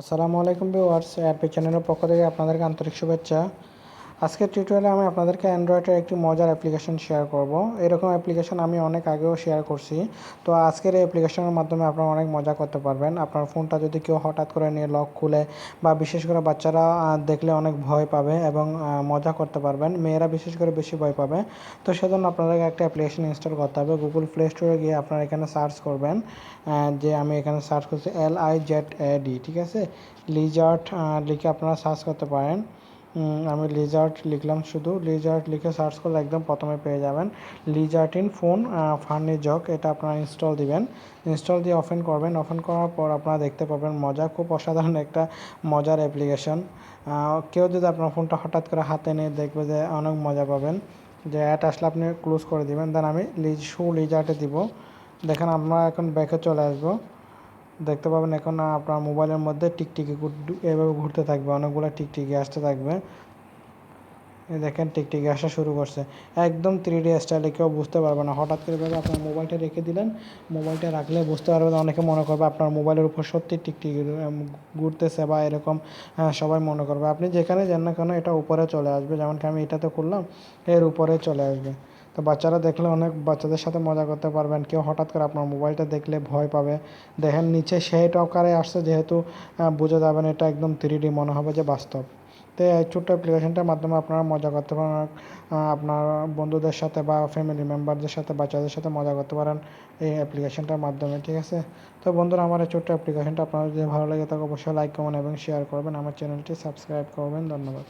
আসসালামু আলাইকুম viewers Appy চ্যানেলের পক্ষ থেকে আপনাদেরকে আন্তরিক শুভেচ্ছা। আজকের টিউটোরিয়ালে আমি আপনাদেরকে অ্যান্ড্রয়েডের একটি মজার অ্যাপ্লিকেশন শেয়ার করব। এরকম অ্যাপ্লিকেশন আমি অনেক আগেও শেয়ার করছি। তো আজকের এই অ্যাপ্লিকেশনের মাধ্যমে আপনারা অনেক মজা করতে পারবেন। আপনার ফোনটা যদি কেউ হঠাৎ করে নিয়ে লক খুলে বা বিশেষ করে বাচ্চারা দেখলে অনেক ভয় পাবে এবং মজা করতে পারবেন। মেয়েরা বিশেষ করে বেশি ভয় পাবে। তো সেজন্য আপনাদেরকে একটা অ্যাপ্লিকেশন ইনস্টল করতে হবে। গুগল প্লে স্টোরে গিয়ে আপনারা এখানে সার্চ করবেন যে আমি এখানে সার্চ করছি L I Z A D ঠিক আছে? লিজার্ট লিখে আপনারা সার্চ করতে পারেন। আমি লিজার্ট লিখলাম শুধু। লিজার্ট লিখে সার্চ করলে একদম প্রথমে পেয়ে যাবেন। লিজার্ট ইন ফোন ফার্নি জক এটা আপনারা ইনস্টল দিবেন। ইনস্টল দিয়ে ওপেন করবেন। ওপেন করার পর আপনারা দেখতে পাবেন মজা। খুব অসাধারণ একটা মজার অ্যাপ্লিকেশন কেউ যদি আপনার ফোনটা হঠাৎ করে হাতে নিয়ে দেখবে যে অনেক মজা পাবেন, যে অ্যাড আসলে আপনি ক্লোজ করে দিবেন দেন আমি লিজ শু লিজার্টে দিব। দেখেন আমরা এখন ব্যাকে চলে আসব। দেখতে পাবেন এখন আপনার মোবাইলের মধ্যে টিকটিকি এভাবে ঘুরতে থাকবে অনেকগুলো টিকটিকি আসতে থাকবে। দেখেন টিকটিকি আসা শুরু করছে। একদম থ্রি ডি স্টাইলে কেউ বুঝতে পারবে না। হঠাৎ করে ভাবে আপনার মোবাইলটা রেখে দিলেন মোবাইলটা রাখলে বুঝতে পারবে না। অনেকে মনে করবে আপনার মোবাইলের উপর সত্যি টিকটিকি ঘুরতেছে বা এরকম হ্যাঁ, সবাই মনে করবে। আপনি যেখানে যান না কেন এটা উপরে চলে আসবে। যেমন কি আমি এটাতে করলাম এর উপরে চলে আসবে। তো বাচ্চারা দেখলে অনেক বাচ্চাদের সাথে মজা করতে পারবেন। কেউ হঠাৎ করে আপনার মোবাইলটা দেখলে ভয় পাবে। দেখেন নিচে শেড আকারে আসছে যেহেতু বোঝা যাবে না এটা একদম থ্রি মনে হবে যে বাস্তব। তো এই ছোট্ট অ্যাপ্লিকেশনটার মাধ্যমে আপনারা মজা করতে পারেন আপনার বন্ধুদের সাথে বা ফ্যামিলি মেম্বারদের সাথে, বাচ্চাদের সাথে মজা করতে পারেন এই অ্যাপ্লিকেশনটার মাধ্যমে, ঠিক আছে? তো বন্ধুরা, আমার এই ছোট্ট অ্যাপ্লিকেশনটা আপনারা যদি ভালো লাগে তাকে অবশ্যই লাইক করবেন এবং শেয়ার করবেন। আমার চ্যানেলটি সাবস্ক্রাইব করবেন। ধন্যবাদ।